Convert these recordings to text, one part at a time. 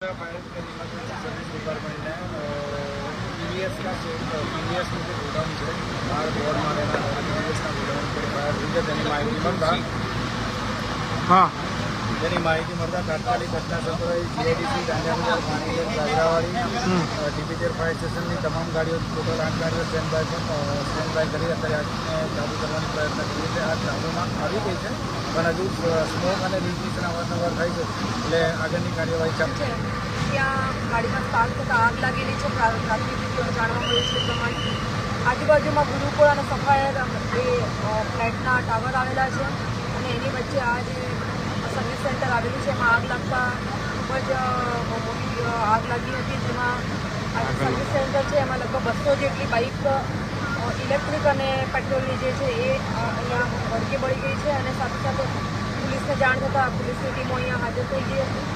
भारत का बीमा service department है पी वी एस का पी वी एस मुझे गोडाउन है बाहर बोर्ड मारे पी वी एस का गोडाउन है बाहर मुझे माहिती पण का हां તેની માહિતી મળતા તાત્કાલિક ઘટના સ્થળે GIDC Gandhinagar Gandhinagar Sajravadi DPTR fire સ્ટેશનની તમામ ગાડીઓ ટોટલ આઠ ગાડીઓ સ્ટેન્ડ બાય સ્ટેન્ડ બાય કરી અત્યારે આગને ચાલુ કરવાનો પ્રયત્ન કરીએ છે આગ ચાલુમાં આવી ગઈ છે પણ હજુ સ્મોક અને લીકેજ અવારનવાર થાય છે એટલે આગળની કાર્યવાહી ચાલુ છે. ત્યાં ગાડીમાં સ્પાર્ક થતાં આગ લાગેલી છે પ્રા- પ્રાથમિક જાણવા મળ્યું છે એ પ્રમાણે. આજુબાજુમાં ગુરુકુળ અને સફાયર એ ફ્લેટના ટાવર આવેલા છે અને એની વચ્ચે આ જે આવેલું છે. એમાં આગ લાગતા ખૂબ જ મોટી આગ લાગી હતી. જેમાં આ સર્વિસ સેન્ટર છે. એમાં લગભગ બસો જેટલી બાઇક ઇલેક્ટ્રિક અને પેટ્રોલની જે છે એ અહીંયા ભડકે બળી ગઈ છે અને સાથે સાથે પોલીસને જાણ થતાં પોલીસની ટીમો અહીંયા હાજર થઈ ગઈ હતી.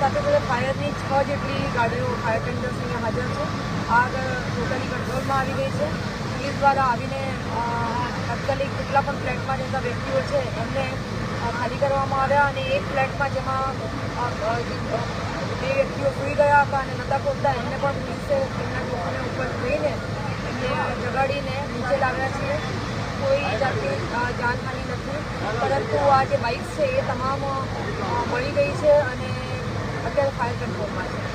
સાથે સાથે ફાયરની છ જેટલી ગાડીઓ ફાયર ટેન્ડર્સ અહીંયા હાજર છે. આગ ટોટલી કંટ્રોલમાં આવી ગઈ છે. પોલીસ દ્વારા આવીને તાત્કાલિક કેટલા પણ ફ્લેટમાં જતા વ્યક્તિઓ છે એમને ખાલી કરવામાં આવ્યા અને એક ફ્લેટમાં જેમાં બે વ્યક્તિઓ સુઈ ગયા હતા અને નતા પહોંચતા એમને પણ પોલીસે એમના લોકોને ઉપર જઈને એમને જગાડીને નીચે લાવ્યા છીએ કોઈ જાતની જાનહાની નથી. પરંતુ આ જે બાઇક છે એ તમામ મળી ગઈ છે અને અત્યારે ફાયર કંટ્રોલમાં છે.